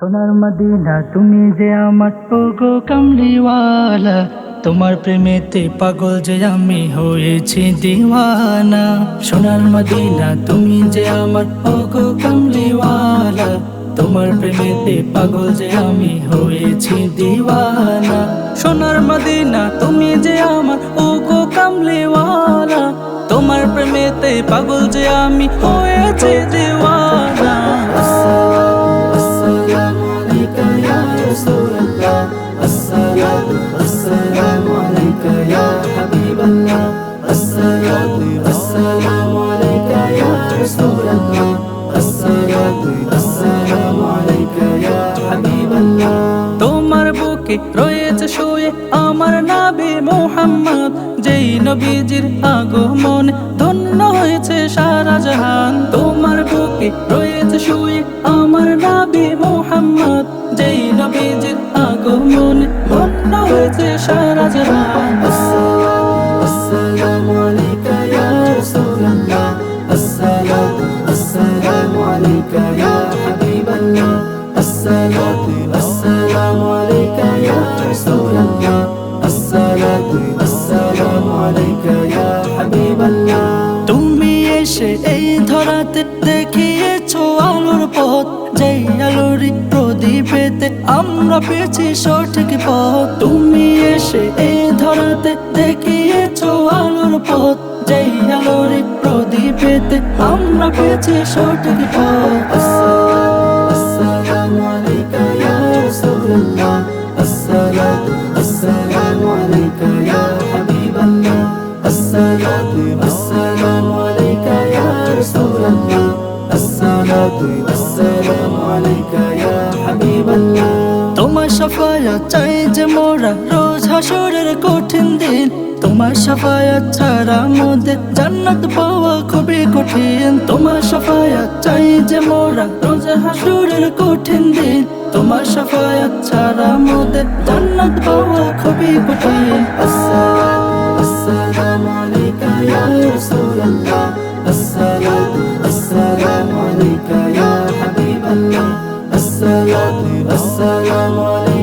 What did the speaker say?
সোনার মদিনা, তুমি যে আমার, ওগো কামলিওয়ালা। তোমার প্রেমেতে পাগল যে আমি হয়েছি দিওয়ানা। সোনার মদিনা, তুমি যে আমার, ওগো কামলিওয়ালা। তোমার প্রেমেতে পাগল যে আমি হয়েছি দিওয়ানা। সোনার মদিনা, তুমি যে আমার, ওগো কামলিওয়ালা। তোমার প্রেমেতে পাগল যে আমি হয়েছি رسول الله الصلاة والسلام عليك يا حبيب الله الصلاة والسلام عليك يا رسول الله الصلاة والسلام عليك يا حبيب الله তোমার বুকে রয়েছে শুয়ে আমার নাবি মোহাম্মদ যেই নবীজির আগমন ধন্য হয়েছে সারা জাহান তোমার বুকে রয়েছে শুয়ে আমার নাবি মোহাম্মদ যেই নবীজির আগমন ধন্য হয়েছে সারা জাহান আসসালামু আলাইকা ইয়া রাসূলুল্লাহ। আসসালামু আসসালামু আলাইকা ইয়া হাবিবাল্লাহ। তুমি এসে এই ধরাতে দেখিয়েছো আলোর পথ যেই যদি পেতে আমরা পেয়েছি সঠিক পথ। তুমি এসে এই ধরাতে দেখিয়েছ আলোর পথ। যেই আলোর প্রদীপ পেতে আমরা পেয়েছি সঠিক পথ। আসসালামু আলাইকা ইয়া রাসূলুল্লাহ। আসসালাতু আসসালামু আলাইকা ইয়া হাবিবাল্লাহ। আসসালাতু আসসালামু আলাইকা ইয়া রাসূলুল্লাহ। আসসালাতু সাফায়াত চাই যে মোরা রোজ হাসরের কঠিন দিন তোমার সাফায়াত ছাড়া মধ্যে জান্নাত পাওয়া খুবই কঠিন তোমার সাফায়াত চাই যে মোরা রোজ হাসরের কঠিন দিন তোমার সাফায়াত ছাড়া মধ্যে জান্নাত পাওয়া খুবই কঠিন السلام عليك يا رسول الله الصلاة والسلام عليك يا حبيب الله الصلاة والسلام عليك